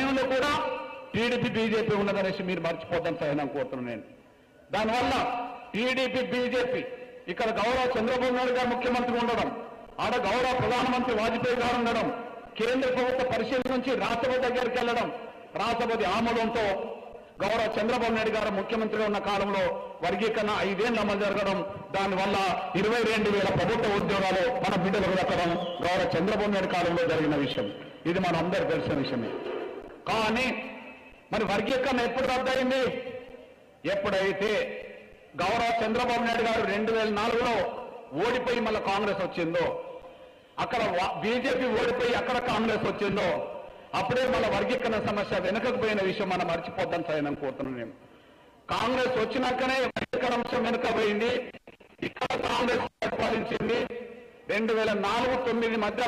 సమయంలో కూడా TDP BJP ఉన్నదనేసి మీరు మర్చిపోద్దని సహనం కోరుతున్నాను నేను. దానివల్ల టీడీపీ బీజేపీ ఇక్కడ గౌరవ చంద్రబాబు నాయుడు గారు ముఖ్యమంత్రి ఉండడం ఆడ గౌరవ ప్రధానమంత్రి వాజ్పేయి గారు ఉండడం కేంద్ర ప్రభుత్వ పరిశీలన నుంచి రాష్ట్రపతి దగ్గరికి వెళ్ళడం రాష్ట్రపతి ఆమోదంతో గౌరవ చంద్రబాబు నాయుడు గారు ముఖ్యమంత్రిగా ఉన్న కాలంలో వర్గీకరణ ఐదేళ్ళు అమలు జరగడం దానివల్ల ఇరవై రెండు వేల ప్రభుత్వ ఉద్యోగాలు మన బిడ్డలకు దక్కడం గౌరవ చంద్రబాబు నాయుడు కాలంలో జరిగిన విషయం. ఇది మన తెలిసిన విషయమే. కానీ మరి వర్గీకరణ ఎప్పుడు రద్దయింది ఎప్పుడైతే గౌరవ చంద్రబాబు నాయుడు గారు రెండు వేల నాలుగులో ఓడిపోయి మళ్ళీ కాంగ్రెస్ వచ్చిందో అక్కడ బీజేపీ ఓడిపోయి అక్కడ కాంగ్రెస్ వచ్చిందో అప్పుడే మళ్ళీ వర్గీకరణ సమస్య వెనుకకు పోయిన విషయం మనం మర్చిపోద్దాం సార్ నేను కోరుతున్నాను నేను. కాంగ్రెస్ వచ్చినాకనే వర్గీకరణ అంశం వెనుక పోయింది. ఇక్కడ కాంగ్రెస్ పరిపాలించింది. రెండు వేల నాలుగు తొమ్మిది మధ్య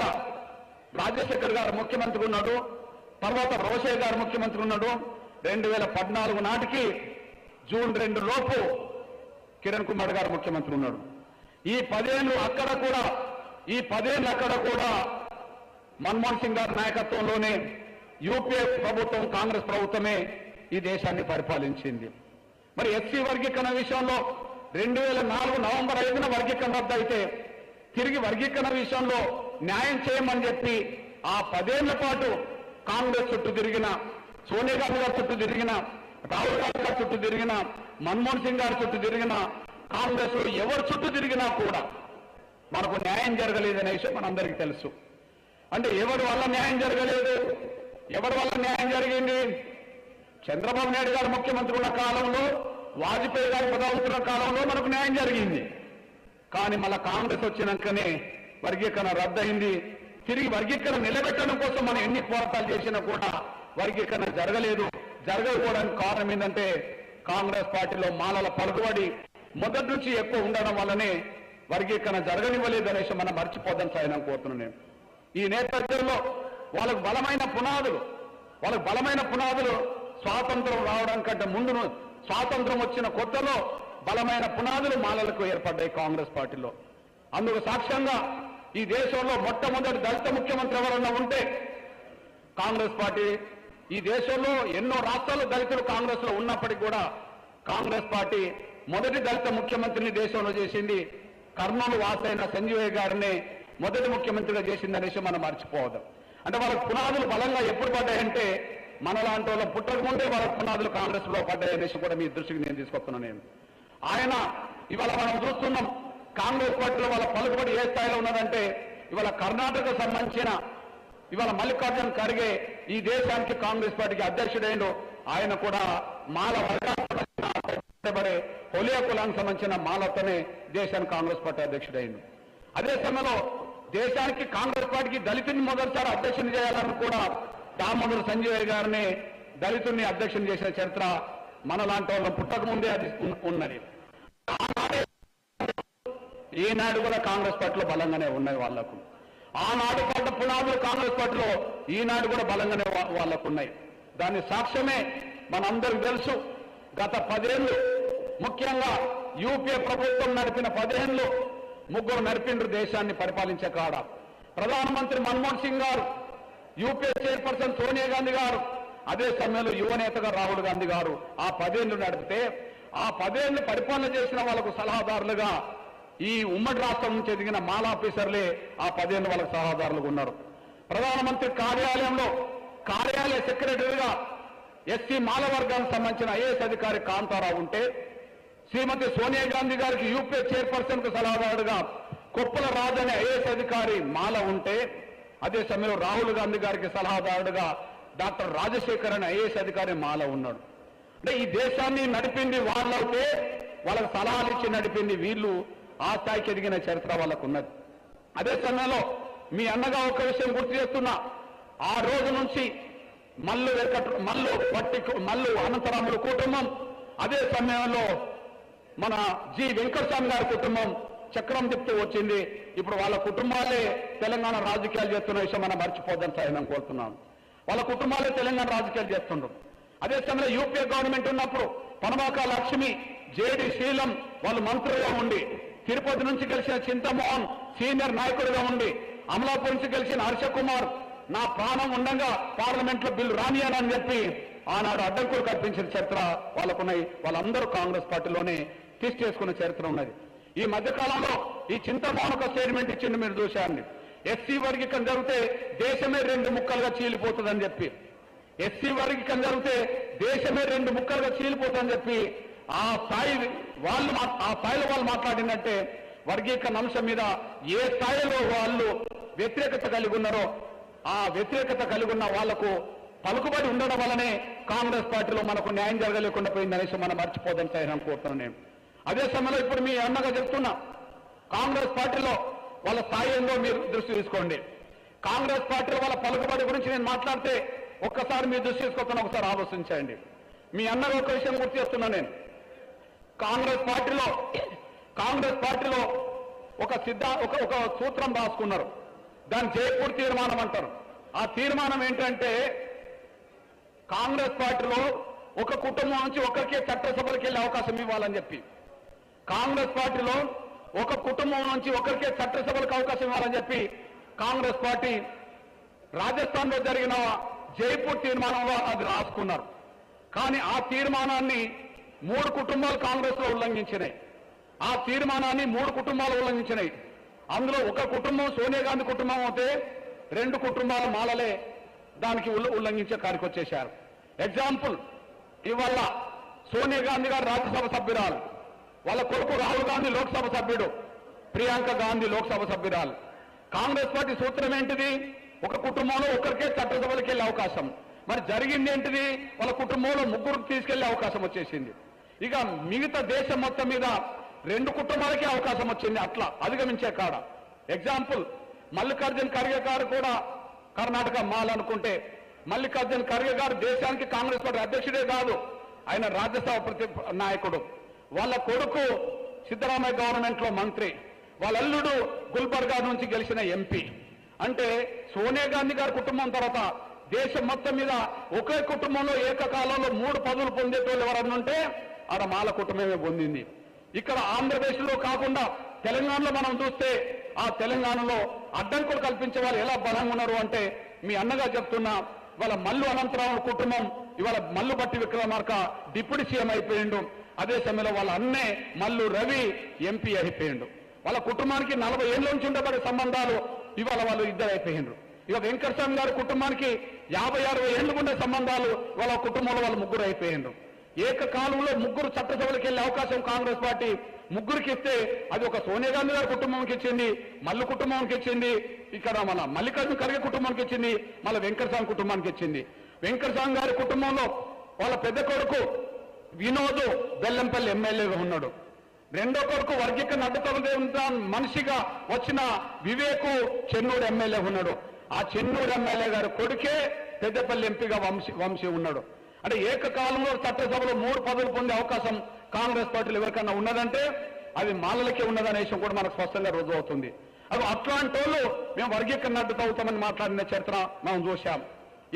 రాజశేఖర్ గారు ముఖ్యమంత్రి ఉన్నాడు. తర్వాత రోషయ్య గారు ముఖ్యమంత్రి ఉన్నాడు. రెండు వేల పద్నాలుగు నాటికి జూన్ రెండు లోపు కిరణ్ కుమార్ గారు ముఖ్యమంత్రి ఉన్నాడు. ఈ పదేళ్ళు అక్కడ కూడా ఈ పదేళ్ళు అక్కడ కూడా మన్మోహన్ సింగ్ గారి నాయకత్వంలోనే యూపీఏ ప్రభుత్వం కాంగ్రెస్ ప్రభుత్వమే ఈ దేశాన్ని పరిపాలించింది. మరి ఎస్సీ వర్గీకరణ విషయంలో రెండు వేల నాలుగు నవంబర్ ఐదున వర్గీకరణ రద్దు అయితే తిరిగి వర్గీకరణ విషయంలో న్యాయం చేయమని చెప్పి ఆ పదేళ్ళ పాటు కాంగ్రెస్ చుట్టూ తిరిగిన సోనియా గాంధీ గారి చుట్టూ తిరిగిన రాహుల్ గాంధీ గారి చుట్టూ తిరిగిన మన్మోహన్ సింగ్ గారి చుట్టూ తిరిగిన కాంగ్రెస్లో ఎవరి చుట్టూ తిరిగినా కూడా మనకు న్యాయం జరగలేదనే విషయం మనందరికీ తెలుసు. అంటే ఎవరి వల్ల న్యాయం జరగలేదు? ఎవరి వల్ల న్యాయం జరిగింది? చంద్రబాబు నాయుడు గారు ముఖ్యమంత్రి ఉన్న కాలంలో వాజ్పేయి గారు ప్రధానమంత్రి కాలంలో మనకు న్యాయం జరిగింది. కానీ మళ్ళా కాంగ్రెస్ వచ్చినాకనే వర్గీకరణ రద్దయింది. తిరిగి వర్గీకరణ నిలబెట్టడం కోసం మనం ఎన్ని పోరాటాలు చేసినా కూడా వర్గీకరణ జరగలేదు. జరగకపోవడానికి కారణం ఏంటంటే కాంగ్రెస్ పార్టీలో మాలల పలుకుబడి మొదటి నుంచి ఎక్కువ ఉండడం వల్లనే వర్గీకరణ జరగనివ్వలేదు అనేసి మనం మర్చిపోద్దాం సాయనం కోరుతున్నాను నేను. ఈ నేపథ్యంలో వాళ్ళకు బలమైన పునాదులు వాళ్ళకు బలమైన పునాదులు స్వాతంత్రం కంటే ముందును స్వాతంత్రం వచ్చిన కొత్తలో బలమైన పునాదులు మాలలకు ఏర్పడ్డాయి కాంగ్రెస్ పార్టీలో. అందుకు సాక్ష్యంగా ఈ దేశంలో మొట్టమొదటి దళిత ముఖ్యమంత్రి ఎవరన్నా ఉంటే కాంగ్రెస్ పార్టీ. ఈ దేశంలో ఎన్నో రాష్ట్రాలు దళితులు కాంగ్రెస్లో ఉన్నప్పటికీ కూడా కాంగ్రెస్ పార్టీ మొదటి దళిత ముఖ్యమంత్రిని దేశంలో చేసింది. కర్నూలు వాసైన సంజీవయ్య గారిని మొదటి ముఖ్యమంత్రిగా చేసింది అనేసి మనం మర్చిపోవద్దు. అంటే వాళ్ళకి పునాదులు బలంగా ఎప్పుడు పడ్డాయంటే మనలాంటి వాళ్ళ పుట్టకముందే వాళ్ళ పునాదులు కాంగ్రెస్లో పడ్డాయనేసి కూడా మీ దృష్టికి నేను తీసుకొస్తున్నాను నేను. ఆయన ఇవాళ మనం చూస్తున్నాం. కాంగ్రెస్ పార్టీలో వాళ్ళ పలుకుబడి ఏ స్థాయిలో ఉన్నదంటే ఇవాళ కర్ణాటకకు సంబంధించిన ఇవాళ మల్లికార్జున ఖర్గే ఈ దేశానికి కాంగ్రెస్ పార్టీకి అధ్యక్షుడైండు. ఆయన కూడా మాల వర్గాలే హోలియా కులానికి సంబంధించిన మాలతోనే దేశానికి కాంగ్రెస్ పార్టీ అధ్యక్షుడైండు. అదే సమయంలో దేశానికి కాంగ్రెస్ పార్టీకి దళితుని మొదటిసారి అధ్యక్షుని చేయాలని కూడా దామోదర్ సంజయ్ గారిని దళితుని అధ్యక్షుని చేసిన చరిత్ర మనలాంటి వాళ్ళ పుట్టక ముందే అది ఉన్నది. ఈనాడు కూడా కాంగ్రెస్ పార్టీలో బలంగానే ఉన్నాయి వాళ్ళకు ఆనాడు పడ్డ పునాదులు కాంగ్రెస్ పార్టీలో ఈనాడు కూడా బలంగానే వా- ఉన్నాయి. దాని సాక్ష్యమే మనందరికి తెలుసు. గత పదేళ్ళు ముఖ్యంగా యూపీఏ ప్రభుత్వం నడిపిన పదేళ్ళు ముగ్గురు నడిపిండ్రు దేశాన్ని పరిపాలించే కాడ. ప్రధానమంత్రి మన్మోహన్ సింగ్ గారు యూపీఏ చైర్పర్సన్ సోనియా గాంధీ గారు అదే సమయంలో యువనేతగా రాహుల్ గాంధీ గారు ఆ పదేళ్ళు నడిపితే ఆ పదేళ్ళు పరిపాలన చేసిన వాళ్ళకు సలహాదారులుగా ఈ ఉమ్మడి రాష్ట్రం నుంచి ఎదిగిన మాలాఫీసర్లే ఆ పదిహేను వాళ్ళ సలహాదారులుగా ఉన్నారు. ప్రధానమంత్రి కార్యాలయంలో కార్యాలయ సెక్రటరీగా ఎస్సీ మాల వర్గానికి సంబంధించిన ఐఏఎస్ అధికారి కాంతారావు ఉంటే శ్రీమతి సోనియా గాంధీ గారికి యూపీఏ చైర్పర్సన్కు సలహాదారుడుగా కొప్పుల రాజు అనే ఐఏఎస్ అధికారి మాల ఉంటే అదే సమయంలో రాహుల్ గాంధీ గారికి సలహాదారుడుగా డాక్టర్ రాజశేఖర్ అనే ఐఏఎస్ అధికారి మాల ఉన్నాడు. అంటే ఈ దేశాన్ని నడిపింది వాళ్ళైతే వాళ్ళకి సలహాలు ఇచ్చి నడిపింది వీళ్ళు. ఆ స్థాయికి ఎదిగిన చరిత్ర వాళ్ళకు ఉన్నది అదే సమయంలో మీ అన్నగా ఒక విషయం గుర్తు చేస్తున్నా. ఆ రోజు నుంచి మల్లు వెంకట మల్లు పట్టి మల్లు అనంతరాములు కుటుంబం అదే సమయంలో మన జి వెంకటస్వామి గారి కుటుంబం చక్రం తిప్పుతూ వచ్చింది. ఇప్పుడు వాళ్ళ కుటుంబాలే తెలంగాణ రాజకీయాలు చేస్తున్న విషయం మనం మర్చిపోద్దని సార్ నేను కోరుతున్నాను. వాళ్ళ కుటుంబాలే తెలంగాణ రాజకీయాలు చేస్తుండ్రు. అదే సమయంలో యూపీఏ గవర్నమెంట్ ఉన్నప్పుడు పనబాక లక్ష్మి జేడి శీలం వాళ్ళు మంత్రులుగా ఉండి తిరుపతి నుంచి గెలిచిన చింతమోహన్ సీనియర్ నాయకుడిగా ఉండి అమలాపూర్ నుంచి గెలిచిన హర్ష కుమార్ నా ప్రాణం ఉండగా పార్లమెంట్లో బిల్లు రానియనని చెప్పి ఆనాడు అడ్డంకులు కల్పించిన చరిత్ర వాళ్ళకున్నాయి. వాళ్ళందరూ కాంగ్రెస్ పార్టీలోనే తీసుకేసుకున్న చరిత్ర ఉన్నది. ఈ మధ్యకాలంలో ఈ చింతమోహన్ ఒక స్టేట్మెంట్ ఇచ్చింది మీరు చూశారండి. ఎస్సీ వర్గీకరణ జరిగితే దేశమే రెండు ముక్కలుగా చీలిపోతుందని చెప్పి ఎస్సీ వర్గీకరణ జరిగితే దేశమే రెండు ముక్కలుగా చీలిపోతుందని చెప్పి ఆ స్థాయి వాళ్ళు మా- ఆ స్థాయిలో వాళ్ళు మాట్లాడిందంటే వర్గీకరణ అంశం మీద ఏ స్థాయిలో వాళ్ళు వ్యతిరేకత కలిగి ఉన్నారో ఆ వ్యతిరేకత కలిగి ఉన్న వాళ్ళకు పలుకుబడి ఉండడం వల్లనే కాంగ్రెస్ పార్టీలో మనకు న్యాయం జరగలేకుండా పోయిందనేసి మనం మర్చిపోదని సార్ అనుకుంటున్నాను నేను. అదే సమయంలో ఇప్పుడు మీ అన్నగా చెప్తున్నా కాంగ్రెస్ పార్టీలో వాళ్ళ స్థాయి ఏందో మీరు దృష్టి తీసుకోండి. కాంగ్రెస్ పార్టీలో వాళ్ళ పలుకుబడి గురించి నేను మాట్లాడితే ఒక్కసారి మీరు దృష్టి తీసుకొస్తాను ఒకసారి ఆలోచించండి. మీ అన్నగా ఒక విషయం గుర్తు చేస్తున్నా నేను. కాంగ్రెస్ పార్టీలో కాంగ్రెస్ పార్టీలో ఒక సిద్ధ ఒక ఒక సూత్రం రాసుకున్నారు. దాన్ని జైపూర్ తీర్మానం అంటారు. ఆ తీర్మానం ఏంటంటే కాంగ్రెస్ పార్టీలో ఒక కుటుంబం నుంచి ఒకరికే చట్టసభలకు వెళ్ళే అవకాశం ఇవ్వాలని చెప్పి కాంగ్రెస్ పార్టీలో ఒక కుటుంబం నుంచి ఒకరికే చట్టసభలకు అవకాశం ఇవ్వాలని చెప్పి కాంగ్రెస్ పార్టీ రాజస్థాన్లో జరిగిన జైపూర్ తీర్మానంలో అది రాసుకున్నారు. కానీ ఆ తీర్మానాన్ని మూడు కుటుంబాలు కాంగ్రెస్లో ఉల్లంఘించినాయి. ఆ తీర్మానాన్ని మూడు కుటుంబాలు ఉల్లంఘించినాయి. అందులో ఒక కుటుంబం సోనియా గాంధీ కుటుంబం అయితే రెండు కుటుంబాల మాలలే దానికి ఉల్లంఘించే కాడికి వచ్చేశారు. ఎగ్జాంపుల్ ఇవాళ సోనియా గాంధీ గారు రాజ్యసభ సభ్యురాలు. వాళ్ళ కొడుకు రాహుల్ గాంధీ లోక్సభ సభ్యుడు. ప్రియాంక గాంధీ లోక్సభ సభ్యురాలు. కాంగ్రెస్ పార్టీ సూత్రం ఏంటిది? ఒక కుటుంబంలో ఒకరికే చట్టసభలకు వెళ్ళే అవకాశం. మరి జరిగింది ఏంటిది? వాళ్ళ కుటుంబంలో ముగ్గురు తీసుకెళ్ళే అవకాశం వచ్చేసింది. ఇక మిగతా దేశం మొత్తం మీద రెండు కుటుంబాలకే అవకాశం వచ్చింది. అట్లా అధిగమించే కాడ. ఎగ్జాంపుల్ మల్లికార్జున్ ఖర్గే గారు కూడా కర్ణాటక మాల్ అనుకుంటే మల్లికార్జున్ ఖర్గే గారు దేశానికి కాంగ్రెస్ పార్టీ అధ్యక్షుడే కాదు. ఆయన రాజ్యసభ ప్రతి నాయకుడు. వాళ్ళ కొడుకు సిద్ధరామయ్య గవర్నమెంట్లో మంత్రి. వాళ్ళ అల్లుడు గుల్బర్గా నుంచి గెలిచిన ఎంపీ. అంటే సోనియా గాంధీ గారి కుటుంబం తర్వాత దేశం మొత్తం మీద ఒకే కుటుంబంలో ఏకకాలంలో మూడు పదవులు పొందేటోళ్ళు ఎవరన్నా ఉంటే ఆడ మాల కుటుంబమే పొందింది. ఇక్కడ ఆంధ్రప్రదేశ్లో కాకుండా తెలంగాణలో మనం చూస్తే ఆ తెలంగాణలో అడ్డంకులు కల్పించే వాళ్ళు ఎలా బలంగా ఉన్నారు అంటే మీ అన్నగా చెప్తున్నా ఇవాళ మల్లు అనంతరావు కుటుంబం ఇవాళ మల్లు బట్టి విక్రమార్క డిప్యూటీ సీఎం అయిపోయిండు. అదే సమయంలో వాళ్ళ అన్నే మల్లు రవి ఎంపీ అయిపోయిండు. వాళ్ళ కుటుంబానికి నలభై ఏళ్ళ నుంచి ఉండబడే సంబంధాలు ఇవాళ వాళ్ళు ఇద్దరు అయిపోయిండ్రు. ఇక వెంకటస్వామి గారి కుటుంబానికి యాభై అరవై ఏళ్ళు ఉండే సంబంధాలు వాళ్ళ కుటుంబంలో వాళ్ళు ముగ్గురు అయిపోయిండ్రు. ఏకకాలంలో ముగ్గురు చట్టసభలకు వెళ్ళే అవకాశం కాంగ్రెస్ పార్టీ ముగ్గురికి ఇస్తే అది ఒక సోనియా గాంధీ గారి కుటుంబానికి ఇచ్చింది మల్లు కుటుంబానికి ఇచ్చింది ఇక్కడ మన మల్లికార్జున ఖర్గే కుటుంబానికి ఇచ్చింది మళ్ళీ వెంకటస్వామి కుటుంబానికి ఇచ్చింది. వెంకటస్వామి గారి కుటుంబంలో వాళ్ళ పెద్ద కొడుకు వినోద్ బెల్లంపల్లి ఎమ్మెల్యేగా ఉన్నాడు. రెండో కొడుకు వర్గీకరణ అడ్డుతల మనిషిగా వచ్చిన వివేకు చెన్నూరు ఎమ్మెల్యే ఉన్నాడు. ఆ చెన్నూరు ఎమ్మెల్యే గారి కొడుకే పెద్దపల్లి ఎంపీగా వంశీ వంశీ ఉన్నాడు. అంటే ఏకకాలంలో చట్టసభలో మూడు పదవులు పొందే అవకాశం కాంగ్రెస్ పార్టీలు ఎవరికైనా ఉన్నదంటే అది మాలలకే ఉన్నదనే విషయం కూడా మనకు స్పష్టంగా రుజువు అవుతుంది అది అట్లాంటి వాళ్ళు మేము వర్గీకరణ అడ్డు తగ్గుతామని మాట్లాడిన చరిత్ర మనం చూశాం.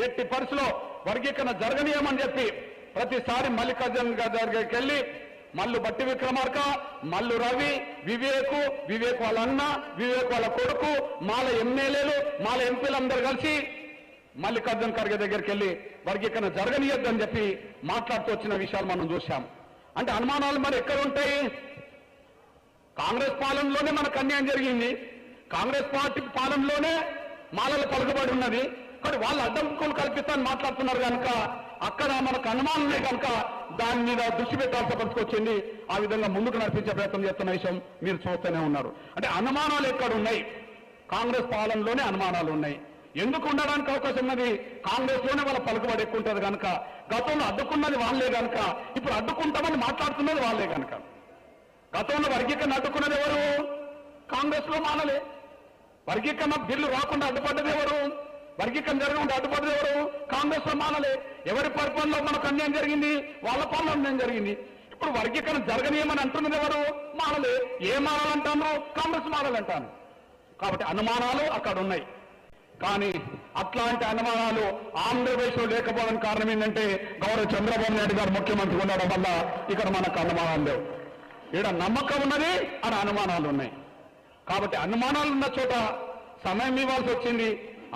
ఎట్టి పరిస్థితిలో వర్గీకరణ జరగనీయమని చెప్పి ప్రతిసారి మల్లికార్జున దగ్గరికి వెళ్ళి మల్లు బట్టి విక్రమార్క మల్లు రవి వివేకు వివేక్ వాళ్ళ అన్న వివేక్ వాళ్ళ కొడుకు మాల ఎమ్మెల్యేలు మాల ఎంపీలందరూ కలిసి మల్లికార్జున ఖర్గే దగ్గరికి వెళ్ళి వర్గీకరణ జరగనీయద్దని చెప్పి మాట్లాడుతూ వచ్చిన విషయాలు మనం చూశాం. అంటే అనుమానాలు మరి ఎక్కడ ఉంటాయి? కాంగ్రెస్ పాలనలోనే మనకు అన్యాయం జరిగింది. కాంగ్రెస్ పార్టీ పాలనలోనే మాలలు పలుకుబడి ఉన్నది. కానీ వాళ్ళు అడ్డంకులు కల్పిస్తారని మాట్లాడుతున్నారు కనుక అక్కడ మనకు అనుమానం కనుక దాని మీద దృష్టి పెట్టాల్సిన పరిస్థితి వచ్చింది. ఆ విధంగా ముందుకు నడిపించే ప్రయత్నం చేస్తున్న విషయం మీరు చూస్తూనే ఉన్నారు. అంటే అనుమానాలు ఎక్కడ ఉన్నాయి? కాంగ్రెస్ పాలనలోనే అనుమానాలు ఉన్నాయి. ఎందుకు ఉండడానికి అవకాశం ఉన్నది? కాంగ్రెస్లోనే వాళ్ళ పలుకుబడి ఎక్కువ ఉంటుంది కనుక గతంలో అడ్డుకున్నది వాళ్ళే కనుక ఇప్పుడు అడ్డుకుంటామని మాట్లాడుతున్నది వాళ్ళే కనుక గతంలో వర్గీకరణ అడ్డుకున్నది ఎవరు? కాంగ్రెస్లో మానలే. వర్గీకరణ బిల్లు రాకుండా అడ్డుపడ్డది ఎవరు? వర్గీకరణ జరగకుండా అడ్డుపడ్డది ఎవరు? కాంగ్రెస్లో మానలే. ఎవరి పరిపాలనలో మనకు అన్యాయం జరిగింది? వాళ్ళ పాలన అన్యాయం జరిగింది. ఇప్పుడు వర్గీకరణ జరగనీయమని అంటున్నది ఎవరు? మానలే. ఏ మానాలంటాను కాంగ్రెస్ మానాలంటాను కాబట్టి అనుమానాలు అక్కడ ఉన్నాయి కానీ అట్లాంటి అనుమానాలు ఆంధ్రప్రదేశ్లో లేకపోవడం కారణం ఏంటంటే గౌరవ చంద్రబాబు నాయుడు గారు ముఖ్యమంత్రి ఉండడం వల్ల ఇక్కడ మనకు అనుమానాలు లేవు. ఇక్కడ నమ్మకం ఉన్నది అని అనుమానాలు ఉన్నాయి. కాబట్టి అనుమానాలు ఉన్న చోట సమయం ఇవ్వాల్సి వచ్చింది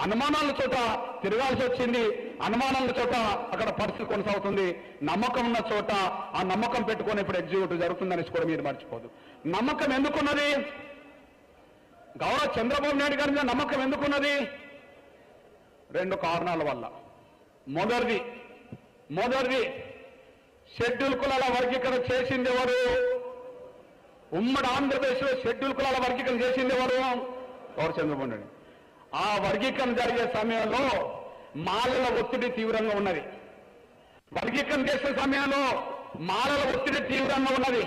అనుమానాల చోట తిరగాల్సి వచ్చింది అనుమానాల చోట అక్కడ పరిస్థితి కొనసాగుతుంది. నమ్మకం ఉన్న చోట ఆ నమ్మకం పెట్టుకొని ఇప్పుడు ఎగ్జిక్యూటివ్ జరుగుతుందనేసి కూడా మీరు మర్చిపోదు. నమ్మకం ఎందుకున్నది? గౌరవ చంద్రబాబు నాయుడు గారి మీద నమ్మకం ఎందుకున్నది? రెండు కారణాల వల్ల. మొదటిది మొదటిది షెడ్యూల్ కులాల వర్గీకరణ చేసింది ఎవరు? ఉమ్మడి ఆంధ్రప్రదేశ్లో షెడ్యూల్ కులాల వర్గీకరణ చేసింది ఎవరు? ఎవరు చంద్రబాబు నాయుడు. ఆ వర్గీకరణ జరిగే సమయంలో మాలల ఒత్తిడి తీవ్రంగా ఉన్నది. వర్గీకరణ చేసే సమయంలో మాలల ఒత్తిడి తీవ్రంగా ఉన్నది.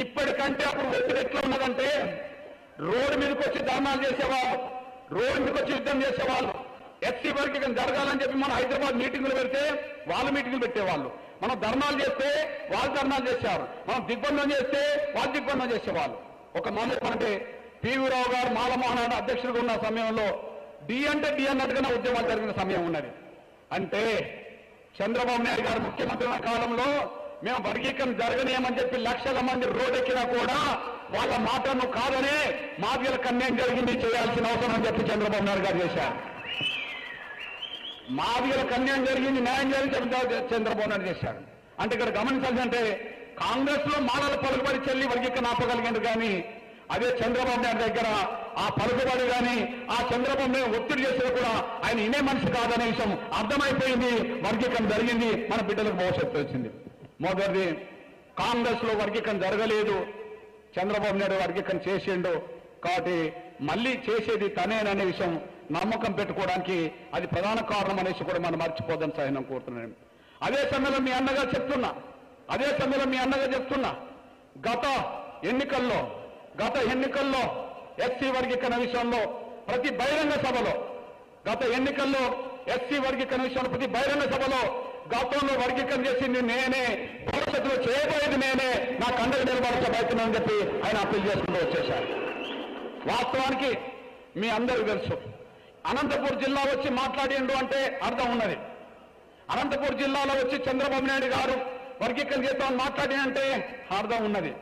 ఇప్పటికంటే అప్పుడు ఒత్తిడి ఎట్లా ఉన్నదంటే రోడ్డు మీదకి వచ్చి ధర్నాలు చేసేవాళ్ళు రోడ్డు మీదకి వచ్చి యుద్ధం చేసేవాళ్ళు. ఎస్సీ వర్గీకరణ జరగాలని చెప్పి మనం హైదరాబాద్ మీటింగులు పెడితే వాళ్ళు మీటింగులు పెట్టేవాళ్ళు. మనం ధర్నాలు చేస్తే వాళ్ళు ధర్నాలు చేసేవారు. మనం దిగ్బంధం చేస్తే వాళ్ళు దిగ్బంధం చేసేవాళ్ళు. ఒక మాట అంటే పివి రావు గారు మాలమోహన్ అధ్యక్షుడిగా ఉన్న సమయంలో డి అంటే డి అన్నట్టుగానే ఉద్యమాలు జరిగిన సమయం ఉన్నది. అంటే చంద్రబాబు నాయుడు గారు ముఖ్యమంత్రి ఉన్న కాలంలో మేము వర్గీకరణ జరగనేమని చెప్పి లక్షల మంది రోడ్డెక్కినా కూడా వాళ్ళ మాటను కాదనే మాదిగలకు కన్నేం జరిగింది చేయాల్సిన అవసరం అని చెప్పి చంద్రబాబు నాయుడు గారు చేశారు. మాదిగలకు అన్యాయం జరిగింది న్యాయం జరిగింది చంద్రబాబు నాయుడు చేశాడు అంటే ఇక్కడ గమనించాల్సిందంటే కాంగ్రెస్లో మాలలు పలుకుబడి చెల్లి వర్గీకరణ ఆపగలిగాడు కానీ అదే చంద్రబాబు నాయుడు దగ్గర ఆ పలుకుబడి కానీ ఆ చంద్రబాబు ఒత్తిడి చేసేది కూడా ఆయన ఇనే మనిషి కాదనే విషయం అర్థమైపోయింది వర్గీకరణ జరిగింది మన బిడ్డలకు భవిష్యత్తు వచ్చింది మొదటిది కాంగ్రెస్లో వర్గీకరణ జరగలేదు చంద్రబాబు నాయుడు వర్గీకరణ చేసిండు కాబట్టి మళ్ళీ చేసేది తనేననే విషయం నమ్మకం పెట్టుకోవడానికి అది ప్రధాన కారణం అనేసి కూడా మనం మర్చిపోదని సహనం కోరుతున్నాను. అదే సమయంలో మీ అన్నగా చెప్తున్నా. అదే సమయంలో మీ అన్నగా చెప్తున్నా. గత ఎన్నికల్లో గత ఎన్నికల్లో ఎస్సీ వర్గీకరణ విషయంలో ప్రతి బహిరంగ సభలో గత ఎన్నికల్లో ఎస్సీ వర్గీకరణ విషయంలో ప్రతి బహిరంగ సభలో గతంలో వర్గీకరణ చేసింది నేనే భవిష్యత్తులో చేయబోయేది నేనే నా కండకు ప్రయత్నం చెప్పి ఆయన అప్పీల్ చేసుకుంటూ వచ్చేశారు. వాస్తవానికి మీ అందరూ తెలుసు. అనంతపూర్ జిల్లా వచ్చి మాట్లాడిండు అంటే అర్థం ఉన్నది. అనంతపూర్ జిల్లాలో వచ్చి చంద్రబాబు నాయుడు గారు వర్గీకరణ చేస్తామని మాట్లాడి అంటే అర్థం ఉన్నది.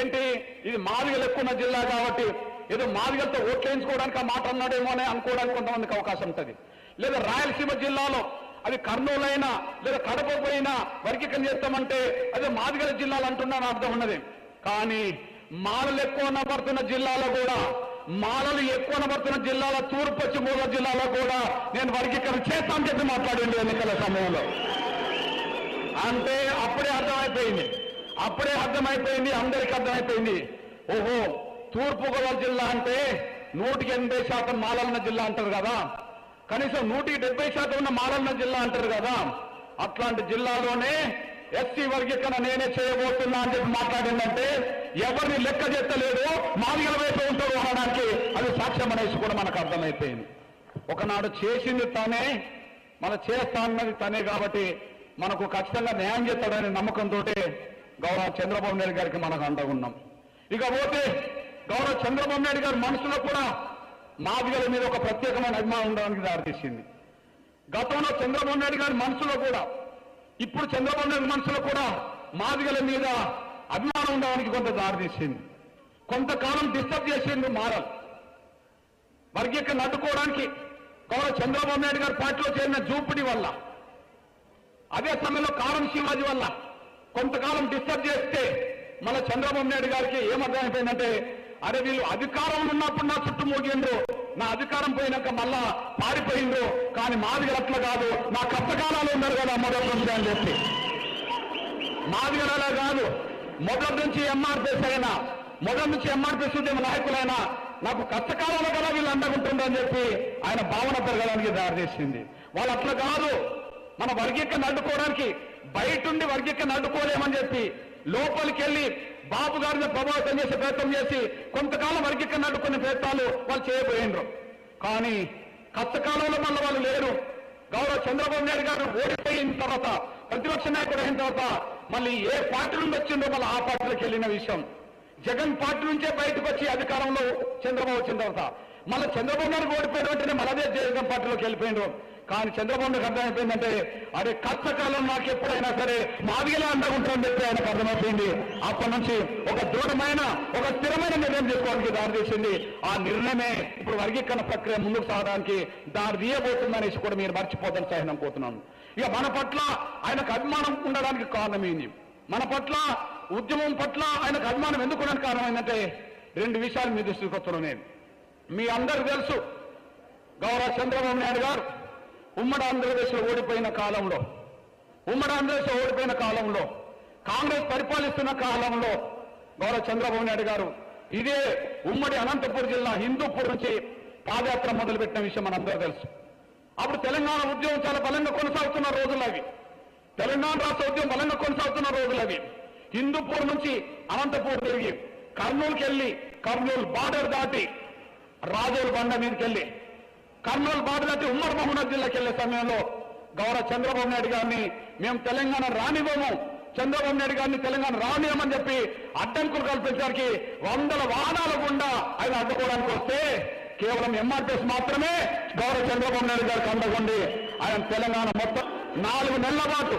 ఏంటి? ఇది మాదిగలు ఎక్కువ ఉన్న జిల్లా కాబట్టి ఏదో మాదిగలతో ఓట్లు వేయించుకోవడానికి ఆ మాట అన్నాడేమో అని అనుకోవడానికి కొంతమందికి అవకాశం ఉంటుంది. లేదా రాయలసీమ జిల్లాలో అది కర్నూలు అయినా లేదా కడప పోయినా వర్గీకరణ చేస్తామంటే అదే మాదిగల జిల్లాలు అంటున్నాను అర్థం ఉన్నది. కానీ మాలలు ఎక్కువ నబడుతున్న జిల్లాలో కూడా మాలలు ఎక్కువ నబడుతున్న జిల్లాల తూర్పు పశ్చిమ గోదావరి జిల్లాలో కూడా నేను వర్గీకరణ చేస్తాను చెప్పి మాట్లాడింది ఎన్నికల సమయంలో. అంటే అప్పుడే అర్థమైపోయింది. అప్పుడే అర్థమైపోయింది అందరికీ అర్థమైపోయింది. ఓహో తూర్పు గోదావరి జిల్లా అంటే నూటికి ఎనభై శాతం మాలన్న జిల్లా అంటారు కదా. కనీసం నూటికి డెబ్బై శాతం ఉన్న మాలన్న జిల్లా అంటారు కదా. అట్లాంటి జిల్లాలోనే ఎస్సీ వర్గీకరణ నేనే చేయబోతున్నా అని చెప్పి మాట్లాడిందంటే ఎవరిని లెక్క చేస్తలేదు మాదిగల వైపు ఉంటారు అనడానికి అది సాక్ష్యం అనేసి కూడా మనకు అర్థమైపోయింది. ఒకనాడు చేసింది తానే మన చేస్తానన్నది తనే కాబట్టి మనకు ఖచ్చితంగా న్యాయం చేస్తాడనే నమ్మకంతో గౌరవ చంద్రబాబు నాయుడు గారికి మనకు అండగున్నాం ఇక పోతే గౌరవ చంద్రబాబు నాయుడు గారి మనసులో కూడా మాదిగల మీద ఒక ప్రత్యేకమైన అభిమానం ఉండడానికి దారితీసింది. గతంలో చంద్రబాబు నాయుడు గారి మనసులో కూడా ఇప్పుడు చంద్రబాబు నాయుడు మనసులో కూడా మాదిగల మీద అభిమానం ఉండడానికి కొంత దారితీసింది కొంతకాలం డిస్టర్బ్ చేసింది మారల్. వర్గీకరణ అడ్డుకోవడానికి గౌరవ చంద్రబాబు నాయుడు గారి పార్టీలో చేరిన జూపిడి వల్ల అదే సమయంలో కారం శివాజీ వల్ల కొంతకాలం డిస్టర్బ్ చేస్తే మళ్ళీ చంద్రబాబు నాయుడు గారికి ఏమర్థమైపోయిందంటే అరే వీళ్ళు అధికారంలో ఉన్నప్పుడు నా చుట్టూ మోగిండ్రు నా అధికారం పోయినాక మళ్ళా పారిపోయిండ్రు. కానీ మాదిగలు అట్లా కాదు. నా కష్టకాలాలు ఉన్నారు కదా మొదటి నుంచి అని చెప్పి. మాది అలా కాదు. మొదటి నుంచి ఎంఆర్పిఎస్ అయినా మొదటి నుంచి ఎంఆర్పిఎస్ ఉద్యమ నాయకులైనా నాకు కష్టకాలంలో కదా వీళ్ళు అండగుంటుందని చెప్పి ఆయన భావన పెరగడానికి దారితీసింది వాళ్ళు అట్లా కాదు. మన వర్గీకరణ అడ్డుకోవడానికి బయటుండి వర్గీకరణ అడ్డుకోలేమని చెప్పి లోపలికి వెళ్ళి బాబు గారిని ప్రభావితం చేసే ప్రయత్నం చేసి కొంతకాలం వర్గీకరణ కొన్ని ప్రయత్నాలు వాళ్ళు చేయబోయినరు. కానీ కష్టకాలంలో మళ్ళీ వాళ్ళు లేరు. గౌరవ చంద్రబాబు నాయుడు గారు ఓడిపోయిన తర్వాత ప్రతిపక్ష నాయకుడు అయిన తర్వాత మళ్ళీ ఏ పార్టీ నుండి వచ్చిందో మళ్ళీ ఆ పార్టీలోకి వెళ్ళిన విషయం. జగన్ పార్టీ నుంచే బయటకు వచ్చి అధికారంలో చంద్రబాబు వచ్చిన తర్వాత మళ్ళీ చంద్రబాబు నాయుడు ఓడిపోయిన వెంటనే మళ్ళీ జగన్ పార్టీలోకి వెళ్ళిపోయినారు. కానీ చంద్రబాబు అర్థమైపోయిందంటే అరే కష్టకాలం నాకు ఎప్పుడైనా సరే మాదిగలా అండగుంటారని చెప్పి ఆయనకు అర్థమైపోయింది. అప్పటి నుంచి ఒక దృఢమైన ఒక స్థిరమైన నిర్ణయం తీసుకోవడానికి దారితీసింది ఆ నిర్ణయమే ఇప్పుడు వర్గీకరణ ప్రక్రియ ముందుకు సాగడానికి దారి తీయబోతుందనేసి కూడా మీరు మర్చిపోదని సహనం కోరుతున్నాను ఇక మన పట్ల ఆయనకు అభిమానం ఉండడానికి కారణమైంది మన పట్ల ఉద్యమం పట్ల ఆయనకు అభిమానం ఎందుకు ఉండడానికి కారణమైందంటే రెండు విషయాలు మీ దృష్టికి వస్తున్నాను నేను మీ అందరికి తెలుసు గౌరవ చంద్రబాబు నాయుడు గారు ఉమ్మడి ఆంధ్రప్రదేశ్లో ఓడిపోయిన కాలంలో ఉమ్మడి ఆంధ్రప్రదేశ్లో ఓడిపోయిన కాలంలో కాంగ్రెస్ పరిపాలిస్తున్న కాలంలో గౌరవ చంద్రబాబు నాయుడు గారు ఇదే ఉమ్మడి అనంతపురం జిల్లా హిందూపూర్ నుంచి పాదయాత్ర మొదలుపెట్టిన విషయం మనందరూ తెలుసు. అప్పుడు తెలంగాణ ఉద్యమం చాలా బలంగా కొనసాగుతున్న రోజులు అవి. తెలంగాణ రాష్ట్ర ఉద్యమం బలంగా కొనసాగుతున్న రోజులు అవి. హిందూపూర్ నుంచి అనంతపూర్ తిరిగి కర్నూలుకి వెళ్ళి కర్నూలు బార్డర్ దాటి రాజోలు బండ మీదకి వెళ్ళి కర్నూలు బార్డర్ దాటి ఉమ్మడి మహబూబ్నగర్ జిల్లాకి వెళ్ళే సమయంలో గౌరవ చంద్రబాబు నాయుడు గారిని మేము తెలంగాణ రానివ్వము. చంద్రబాబు నాయుడు గారిని తెలంగాణ రానివ్వమని చెప్పి అడ్డంకులు కల్పించడానికి వందల వాహనాల గుండా ఆయన అడ్డుకోవడానికి వస్తే కేవలం ఎంఆర్పీఎస్ మాత్రమే గౌరవ చంద్రబాబు నాయుడు గారికి అండగుండి ఆయన తెలంగాణ మొత్తం నాలుగు నెలల పాటు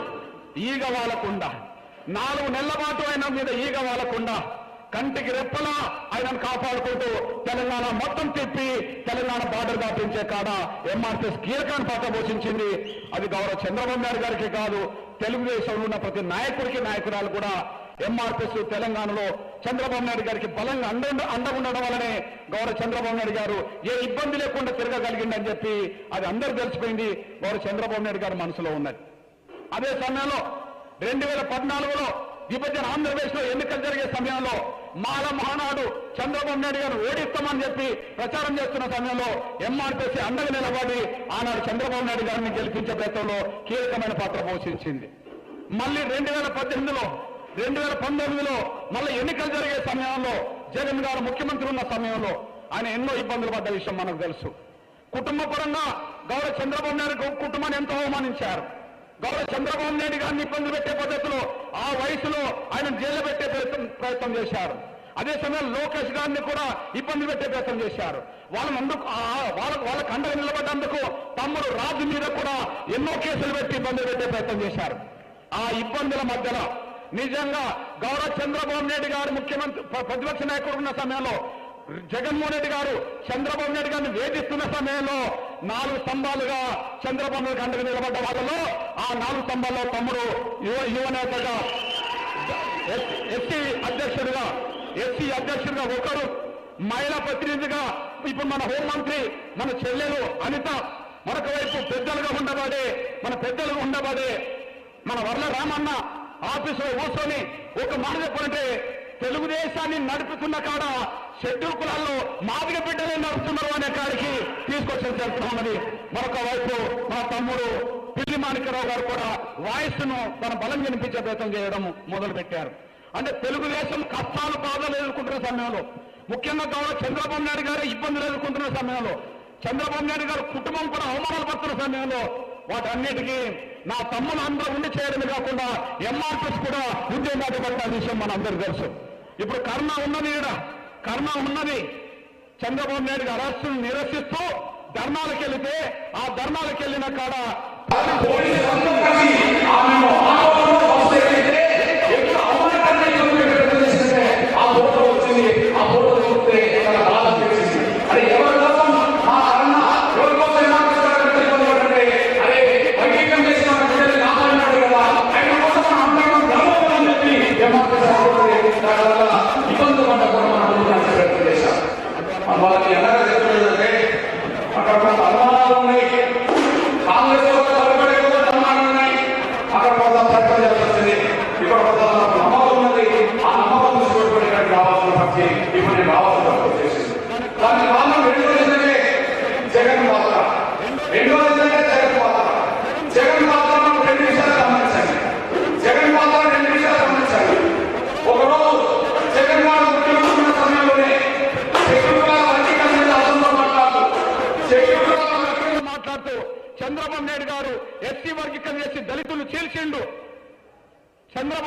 ఈగ వాళ్ళకుండా నాలుగు నెలల పాటు ఆయన మీద ఈగ వాళ్ళకుండా కంటికి రెప్పలా ఆయనను కాపాడుకుంటూ తెలంగాణ మొత్తం తిప్పి తెలంగాణ బార్డర్ దాటించే కాడ ఎంఆర్ఎస్ కీలకాన్ని పాత్ర పోషించింది. అది గౌరవ చంద్రబాబు నాయుడు గారికి కాదు తెలుగుదేశంలో ఉన్న ప్రతి నాయకుడికి నాయకురాలు కూడా ఎంఆర్ఎస్ తెలంగాణలో చంద్రబాబు నాయుడు గారికి బలంగా అండ అండగుండడం వల్లనే గౌరవ చంద్రబాబు నాయుడు గారు ఏ ఇబ్బంది లేకుండా తిరగగలిగిందని చెప్పి అది అందరూ తెలిసిపోయింది. గౌరవ చంద్రబాబు నాయుడు గారి మనసులో ఉన్నది. అదే సమయంలో రెండు వేల పద్నాలుగులో విభజన ఆంధ్రప్రదేశ్లో ఎన్నికలు జరిగే సమయంలో మాల మహానాడు చంద్రబాబు నాయుడు గారు ఓడిస్తామని చెప్పి ప్రచారం చేస్తున్న సమయంలో ఎంఆర్పీసీ అండగా నిలబడి ఆనాడు చంద్రబాబు నాయుడు గారిని గెలిపించే ప్రయత్నంలో కీలకమైన పాత్ర పోషించింది. మళ్ళీ రెండు వేల పద్దెనిమిదిలో రెండు వేల పంతొమ్మిదిలో మళ్ళీ ఎన్నికలు జరిగే సమయంలో జగన్ గారు ముఖ్యమంత్రి ఉన్న సమయంలో ఆయన ఎన్నో ఇబ్బందులు పడ్డ విషయం మనకు తెలుసు. కుటుంబ పరంగా గౌరవ చంద్రబాబు నాయుడు కుటుంబాన్ని ఎంతో అవమానించారు. గౌరవ చంద్రబాబు నాయుడు గారిని ఇబ్బంది పెట్టే పద్ధతిలో ఆ వయసులో ఆయన జైలు పెట్టే ప్రయత్నం ప్రయత్నం చేశారు. అదే సమయంలో లోకేష్ గారిని కూడా ఇబ్బంది పెట్టే ప్రయత్నం చేశారు. వాళ్ళని అందుకు వాళ్ళ వాళ్ళకి అండగా నిలబడ్డందుకు తమ్ముడు రాజు మీద కూడా ఎన్నో కేసులు పెట్టి ఇబ్బంది పెట్టే ప్రయత్నం చేశారు. ఆ ఇబ్బందుల మధ్యలో నిజంగా గౌరవ చంద్రబాబు నాయుడు గారు ముఖ్యమంత్రి ప్రతిపక్ష నాయకుడు ఉన్న సమయంలో జగన్మోహన్ రెడ్డి గారు చంద్రబాబు నాయుడు గారిని వేధిస్తున్న సమయంలో నాలుగు స్తంభాలుగా చంద్రబాబు నాయుడు అండగా నిలబడ్డ వాళ్ళలో ఆ నాలుగు స్తంభాల్లో తమ్ముడు యువ యువ నేతగా ఎస్సీ అధ్యక్షుడిగా ఎస్సీ అధ్యక్షుడిగా ఒకరు మహిళా ప్రతినిధిగా ఇప్పుడు మన హోంమంత్రి మన చెల్లెలు అనిత మరొక వైపు పెద్దలుగా ఉండబడే మన పెద్దలుగా ఉండబడే మన వర్ల రామన్న ఆఫీసులో కూర్చొని ఒక మాట చెప్పాలంటే తెలుగుదేశాన్ని నడుపుతున్న కాడ షెడ్యూల్ కులాల్లో మాదిగ బిడ్డలే నడుపుతున్నారు అనే కాడికి తీసుకొచ్చిన చరిత్ర మరొక వైపు మన తమ్ముడు పిల్లి మాణిక్యరావు గారు కూడా వాయిస్ను తన బలం వినిపించే ప్రయత్నం చేయడం మొదలుపెట్టారు. అంటే తెలుగుదేశం కష్టాలు బాధలు ఎదుర్కొంటున్న సమయంలో ముఖ్యంగా గౌరవ చంద్రబాబు నాయుడు గారు ఇబ్బందులు ఎదుర్కొంటున్న సమయంలో చంద్రబాబు నాయుడు గారు కుటుంబం కూడా అవమానాలు పడుతున్న సమయంలో వాటన్నిటికీ నా తమ్ముడు అందరూ ఉండి చేయడమే కాకుండా ఎంఆర్ఎస్ కూడా ఉద్యోగాలు పట్టిన విషయం మనందరికీ తెలుసు. ఇప్పుడు కర్ణ ఉన్నది ఇక్కడ కర్ణ ఉన్నది. చంద్రబాబు నాయుడు అరెస్టును నిరసిస్తూ ధర్నాలకు వెళితే ఆ ధర్నాలకు వెళ్ళిన కాడ వాళ్ళకి ఎలా చెప్తుందంటే అక్కడ కొంత అనుమానాలు ఉన్నాయి కాంగ్రెస్ యొక్క తరబడి కూడా అనుమానాలు ఉన్నాయి అక్కడ కొంత చట్టం చేస్తుంది ఇక్కడ కొంత నమ్మకం ఉన్నది ఆ నమ్మకం చూసుకుంటే ఇక్కడికి రావాల్సిన పరిస్థితి ఇప్పుడు నేను రావాల్సిన పరిస్థితి వచ్చేసింది దానికి కారణం రెండో ఏంటంటే జగన్ పాత్ర రెండో ఏంటంటే జగన్ పాత్ర జగన్ పాత్ర మనం రెండు విషయాలు గమనించండి జగన్ పాత్ర రెండు విషయాలు గమనించండి ఒకరోజు జగన్ గారు ముఖ్యమంత్రి ఉన్న సమయంలోనే సెక్యూరిటీ వర్గీకరణ మీద అసెంబ్లీలో మాట్లాడుతూ సెక్యూరిటీ వర్గీకరణ మాట్లాడుతూ చంద్రబాబు నాయుడు గారు ఎస్సీ వర్గీకరణ చేసి దళితులు చీల్చిండు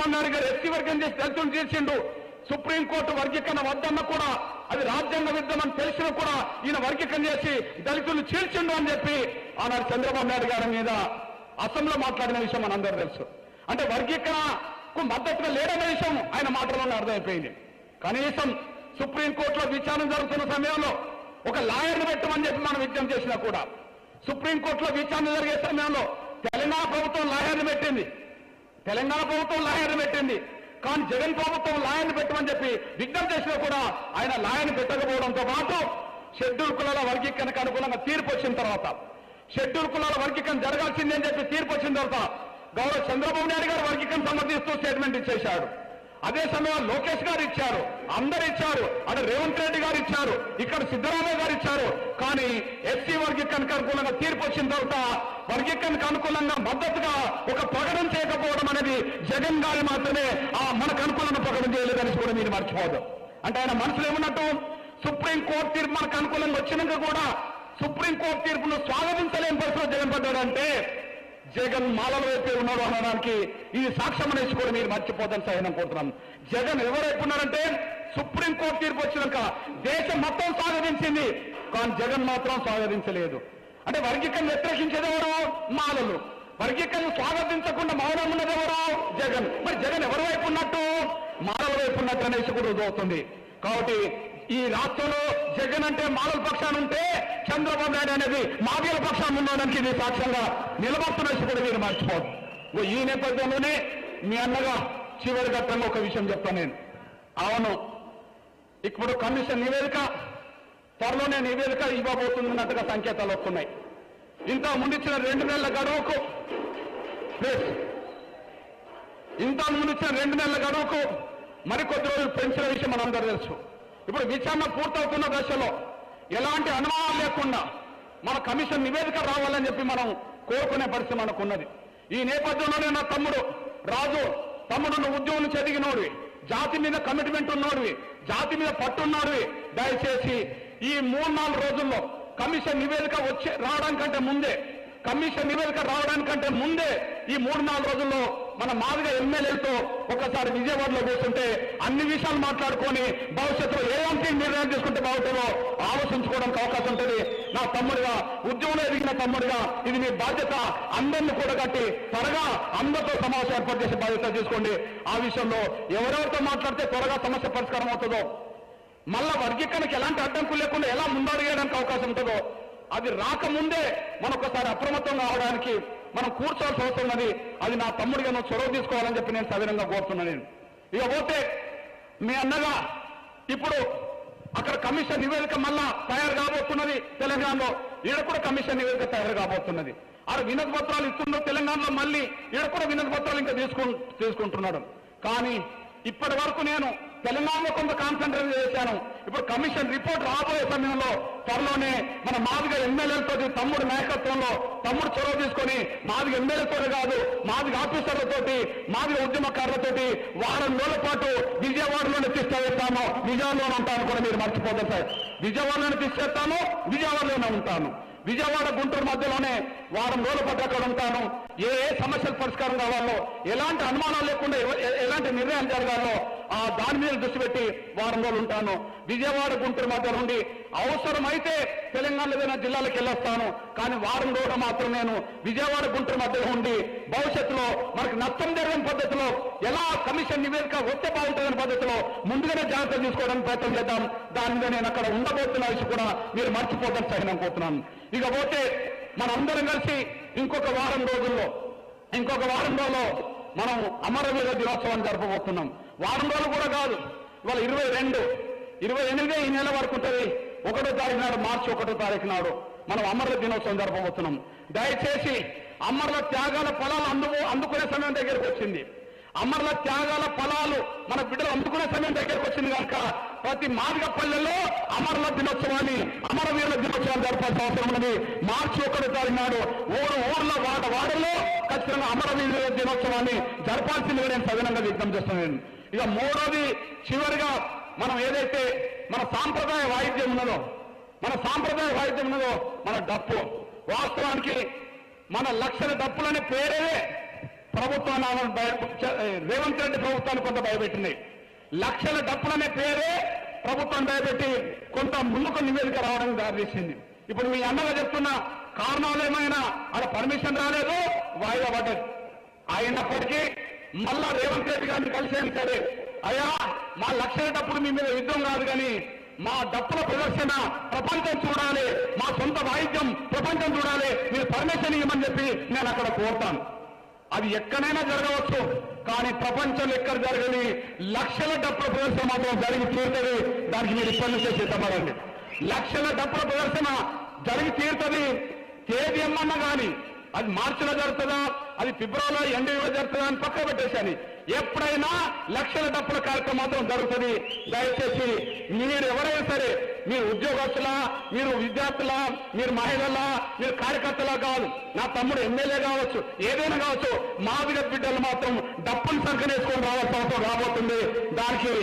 చంద్రబాబు గారు ఎస్సీ వర్గం చేసి దళితులు చీల్చిండు సుప్రీంకోర్టు వర్గీకరణ వద్దన్న కూడా అది రాజ్యాంగ విరుద్ధమని తెలిసినా కూడా ఈయన వర్గీకరణ చేసి దళితులు చీల్చిండు అని చెప్పి ఆనాడు చంద్రబాబు నాయుడు గారి మీద అసెంబ్లీలో మాట్లాడిన విషయం మనందరూ తెలుసు. అంటే వర్గీకరణకు మద్దతుగా లేడన్న విషయం ఆయన మాటలలో అర్థమైపోయింది. కనీసం సుప్రీంకోర్టులో విచారణ జరుగుతున్న సమయంలో ఒక లాయర్ని పెట్టమని చెప్పి మనం విజ్ఞప్తి చేసినా కూడా సుప్రీంకోర్టులో విచారణ జరిగే సమయంలో తెలంగాణ ప్రభుత్వం లాయర్ని పెట్టింది. తెలంగాణ ప్రభుత్వం లాయర్ని పెట్టింది. కానీ జగన్ ప్రభుత్వం లాయర్ని పెట్టమని చెప్పి విజ్ఞప్తి చేసినా కూడా ఆయన లాయర్ని పెట్టకపోవడంతో పాటు షెడ్యూల్ కులాల వర్గీకరణకు అనుగుణంగా తీర్పు వచ్చిన తర్వాత షెడ్యూల్ కులాల వర్గీకరణ జరగాల్సిందే అని చెప్పి తీర్పు వచ్చిన తర్వాత గౌరవ చంద్రబాబు నాయుడు గారు వర్గీకరణ సమర్థిస్తూ స్టేట్మెంట్ ఇచ్చేశాడు. అదే సమయంలో లోకేష్ గారు ఇచ్చారు అందరు ఇచ్చారు అటు రేవంత్ రెడ్డి గారు ఇచ్చారు ఇక్కడ సిద్ధరామయ్య గారు ఇచ్చారు. కానీ ఎస్సీ వర్గీకరణకు అనుకూలంగా తీర్పు వచ్చిన తర్వాత వర్గీకరణకు అనుకూలంగా మద్దతుగా ఒక ప్రకటన చేయకపోవడం అనేది జగన్ గారి మాత్రమే ఆ మనకు అనుకూలంగా ప్రకటన చేయలేదని కూడా మీరు మర్చిపోదు. అంటే ఆయన మనసులో ఏమన్నట్టు? సుప్రీం కోర్టు తీర్పు మనకు అనుకూలంగా వచ్చినాక కూడా సుప్రీం కోర్టు తీర్పును స్వాగతించలేని పరిస్థితిలో జగన్ పడ్డాడంటే జగన్ మాలల వైపే ఉన్నాడు అనడానికి ఇది సాక్ష్యం అనేసి కూడా మీరు మర్చిపోదని సహనం కోరుతున్నాం. జగన్ ఎవరైపు ఉన్నారంటే సుప్రీం కోర్టు తీర్పు వచ్చినాక దేశం మొత్తం స్వాగతించింది కానీ జగన్ మాత్రం స్వాగతించలేదు అంటే వర్గీకరణ వ్యతిరేకించేది ఎవరు? మాలలు. వర్గీకరణ స్వాగతించకుండా మౌనం ఉన్నది ఎవరు? జగన్. మరి జగన్ ఎవరి వైపు ఉన్నట్టు? మాలల వైపు ఉన్నట్టు అనేసి కూడా రుజువుతుంది కాబట్టి ఈ రాష్ట్రంలో జగన్ అంటే మాలల పక్షాన్ని ఉంటే చంద్రబాబు నాయుడు అనేది మాఫియల పక్షాన్ని ఉండడానికి ఇది సాక్ష్యంగా నిలబడుతున్నట్టు కూడా మీరు మర్చిపోదు ఈ నేపథ్యంలోనే మీ అన్నగా చివరి ఘట్టంగా ఒక విషయం చెప్తాను నేను. అవును ఇప్పుడు కమిషన్ నివేదిక త్వరలోనే నివేదిక ఇవ్వబోతున్నట్టుగా సంకేతాలు వస్తున్నాయి. ఇంత ముండిచ్చిన రెండు నెలల గడువుకు ప్లీజ్ ఇంత ముందుచ్చిన రెండు నెలల గడువుకు మరికొద్ది రోజులు పెంచిన విషయం మనందరూ తెలుసు. ఇప్పుడు విచారణ పూర్తవుతున్న దశలో ఎలాంటి అనుమానం లేకుండా మన కమిషన్ నివేదిక రావాలని చెప్పి మనం కోరుకునే పరిస్థితి మనకున్నది. ఈ నేపథ్యంలోనే నా తమ్ముడు రాజు తమ్ముడు నువ్వు ఉద్యోగం చదివినోడివి జాతి మీద కమిట్మెంట్ ఉన్నోడివి జాతి మీద పట్టున్నోడివి దయచేసి ఈ మూడు నాలుగు రోజుల్లో కమిషన్ నివేదిక వచ్చే రావడానికంటే ముందే కమిషన్ నివేదిక రావడానికంటే ముందే ఈ మూడు నాలుగు రోజుల్లో మన మాదిగా ఎమ్మెల్యేలతో ఒకసారి విజయవాడలో కూర్చుంటే అన్ని విషయాలు మాట్లాడుకొని భవిష్యత్తులో ఏమంటే నిర్ణయం తీసుకుంటే బాగుంటుందో ఆలోచించుకోవడానికి అవకాశం ఉంటుంది. నా తమ్ముడిగా ఉద్యోగంలో ఎదిగిన తమ్ముడిగా ఇది మీ బాధ్యత. అందరిని కూడా కట్టి త్వరగా అందరితో సమావేశం ఏర్పాటు చేసే బాధ్యత తీసుకోండి. ఆ విషయంలో ఎవరెవరితో మాట్లాడితే త్వరగా సమస్య పరిష్కారం అవుతుందో మళ్ళా వర్గీకరణకు ఎలాంటి అడ్డంకులు లేకుండా ఎలా ముందడుగేయడానికి అవకాశం ఉంటుందో అది రాకముందే మనం అప్రమత్తం కావడానికి మనం కూర్చోవాల్సి అవసరం అది నా తమ్ముడిగా నువ్వు చొరవ తీసుకోవాలని చెప్పి నేను సవినంగా కోరుతున్నాను నేను. ఇక పోతే మీ అన్నగా ఇప్పుడు అక్కడ కమిషన్ నివేదిక మళ్ళా తయారు కాబోతున్నది తెలంగాణలో. ఈడ కూడా కమిషన్ నివేదిక తయారు కాబోతున్నది. ఆడ వినతి పత్రాలు ఇస్తున్నారు తెలంగాణలో మళ్ళీ ఈడ కూడా వినతి పత్రాలు ఇంకా తీసుకు తీసుకుంటున్నాడు. కానీ ఇప్పటి వరకు నేను తెలంగాణలో కొంత కాన్సన్ట్రేట్ చేశాను. ఇప్పుడు కమిషన్ రిపోర్ట్ రాబోయే సమయంలో త్వరలోనే మన మాదిగ ఎమ్మెల్యేలతో తమ్ముడు నాయకత్వంలో తమ్ముడు చొరవ తీసుకొని మాదిగ ఎమ్మెల్యేలతో కాదు మాదిగ ఆఫీసర్లతోటి మాదిగ ఉద్యమకారులతోటి వారం రోజుల పాటు విజయవాడలోనే తీసుకెళ్తాము విజయవాడలోనే ఉంటాను కూడా మీరు మర్చిపోతారు సార్. విజయవాడలోనే తీసుకెళ్తాను విజయవాడలోనే ఉంటాను. విజయవాడ గుంటూరు మధ్యలోనే వారం రోజుల పాటు అక్కడ ఉంటాను. ఏ ఏ సమస్యలు పరిష్కారం కావాలో ఎలాంటి అనుమానాలు లేకుండా ఎలాంటి నిర్ణయాలు జరగాలో ఆ దాని మీద దృష్టి పెట్టి వారం రోజులు ఉంటాను. విజయవాడ గుంటూరు మధ్య నుండి అవసరమైతే తెలంగాణలో ఏదైనా జిల్లాలకు వెళ్ళొస్తాను. కానీ వారం రోజులు మాత్రం నేను విజయవాడ గుంటూరు మధ్యలో ఉండి భవిష్యత్తులో మనకు నష్టం జరిగిన పద్ధతిలో ఎలా కమిషన్ నివేదిక వస్తే బాగుంటుందనే పద్ధతిలో ముందుగానే జాగ్రత్త తీసుకోవడానికి ప్రయత్నం చేద్దాం. దాని మీద నేను అక్కడ ఉండబోతున్న విషయం కూడా మీరు మర్చిపోతాను సహనం కోరుతున్నాను. ఇక పోతే మనందరం కలిసి ఇంకొక వారం రోజుల్లో ఇంకొక వారం రోజుల్లో మనం అమరవీర దినోత్సవాన్ని జరపబోతున్నాం. వారం రోజులు కూడా కాదు ఇవాళ ఇరవై రెండు ఇరవై ఎనిమిది ఈ నెల వరకు ఉంటుంది. ఒకటో తారీఖు నాడు మార్చి ఒకటో తారీఖు నాడు మనం అమరుల దినోత్సవం జరపబోతున్నాం. దయచేసి అమరుల త్యాగాల ఫలాలు అందు అందుకునే సమయం దగ్గరకు వచ్చింది. అమరుల త్యాగాల ఫలాలు మన బిడ్డలు అందుకునే సమయం దగ్గరకు వచ్చింది కనుక ప్రతి మాదిగ పల్లెల్లో అమరుల దినోత్సవాన్ని అమరవీరుల దినోత్సవాన్ని జరపాల్సిన అవసరం ఉన్నది. మార్చి ఒకటి తారీఖు నాడు ఊరు ఊర్ల వాడ వాడల్లో ఖచ్చితంగా అమరవీరుల దినోత్సవాన్ని జరపాల్సిందిగా నేను సవినంగా విజ్ఞప్తి చేస్తున్నాను. ఇక మూడోది చివరిగా మనం ఏదైతే మన సాంప్రదాయ వాయిద్యం ఉన్నదో మన సాంప్రదాయ వాయిద్యం ఉన్నదో మన డప్పు. వాస్తవానికి మన లక్షల డప్పులనే పేరే ప్రభుత్వాన్ని భయ- రేవంత్ రెడ్డి ప్రభుత్వాన్ని కొంత భయపెట్టింది. లక్షల డప్పులనే పేరే ప్రభుత్వం దయపెట్టి కొంత ముందుకు నివేదిక రావడం దారితీసింది ఇప్పుడు మీ అన్నగా చెప్తున్న కారణాలు ఏమైనా అక్కడ పర్మిషన్ రాలేదు వాయిదా పడ్డది. అయినప్పటికీ మళ్ళా రేవంత్ రెడ్డి గారిని కలిసేది సరే. అయ్యా మా లక్షలేటప్పుడు మీ మీద యుద్ధం కాదు కానీ మా డప్పుల ప్రదర్శన ప్రపంచం చూడాలి మా సొంత వాయిద్యం ప్రపంచం చూడాలి మీరు పర్మిషన్ ఇవ్వమని చెప్పి నేను అక్కడ కోరుతాను. అది ఎక్కడైనా జరగవచ్చు. కానీ ప్రపంచంలో ఎక్కడ జరగని లక్షల డప్పుల ప్రదర్శన మాత్రం జరిగి తీరుతుంది. దానికి మీరు ఇప్పటి నుంచే సిద్ధపడండి లక్షల డప్పుల ప్రదర్శన జరిగి తీరుతుంది. తేదీ ఏమన్నా కానీ అది మార్చిలో జరుగుతుందా? అది ఫిబ్రవరిలో ఎండలో జరుగుతుందా అని పక్క పెట్టేశాను. ఎప్పుడైనా లక్షల డప్పుల కార్యక్రమం మాత్రం జరుగుతుంది. దయచేసి మీరు ఎవరైనా సరే మీరు ఉద్యోగస్తులా మీరు విద్యార్థులా మీరు మహిళలా మీరు కార్యకర్తలా కాదు. నా తమ్ముడు ఎమ్మెల్యే కావచ్చు ఏదైనా కావచ్చు మాదిగ బిడ్డలు మాత్రం డప్పులు సంకనేసుకొని రావాల్సిన అవసరం రాబోతుంది. దానికి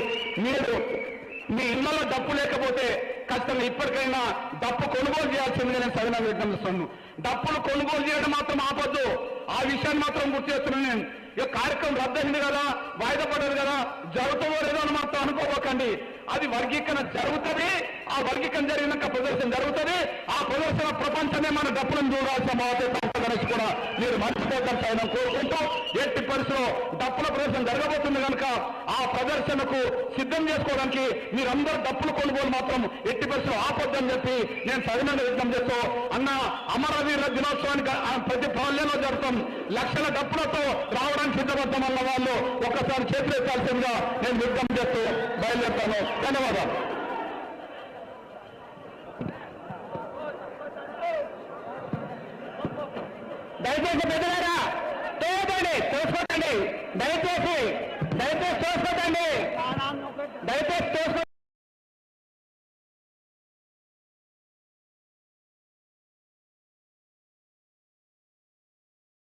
మీరు మీ ఇళ్ళలో డప్పు లేకపోతే ఖచ్చితంగా ఇప్పటికైనా డప్పు కొనుగోలు చేయాల్సిందిగా నేను సవినా విజ్ఞప్తిస్తున్నాను. డప్పులు కొనుగోలు చేయడం మాత్రం ఆపద్దు. ఆ విషయాన్ని మాత్రం గుర్తు చేస్తున్నాను నేను. ఈ కార్యక్రమం రద్దయింది కదా వాయిదా పడదు కదా జరుగుతుందో లేదో అని మాత్రం అనుకోబోకండి అది వర్గీకరణ జరుగుతుంది ఆ వర్గీకరణ జరిగినాక ప్రదర్శన జరుగుతుంది ఆ ప్రదర్శన ప్రపంచమే మన డప్పులను చూడాల్సిన బాధ్యత. గణేష్ కూడా మీరు మర్చిపోతారు సైతం కోరుకుంటూ ఎట్టి పరిస్థితిలో డప్పుల ప్రదర్శన జరగబోతుంది కనుక ఆ ప్రదర్శనకు సిద్ధం చేసుకోవడానికి మీరందరూ డప్పులు కొనుగోలు మాత్రం ఎట్టి పరిస్థితులు ఆపొద్దని చెప్పి నేను సవినంగా విజ్ఞప్తి చేస్తూ అన్న అమరవీరుల దినోత్సవానికి ప్రతి పాలనలో జరుగుతాం. లక్షల డప్పులతో రావడానికి సిద్ధపడతామన్న వాళ్ళు ఒక్కసారి చేతులు ఎత్తాల్సిందిగా నేను విజ్ఞప్తి చేస్తూ బయలుదేరుతాను. ధన్యవాదాలు. దయచేసి ప్రజలారా తేదండి తెలుసుకోకండి దయచేసి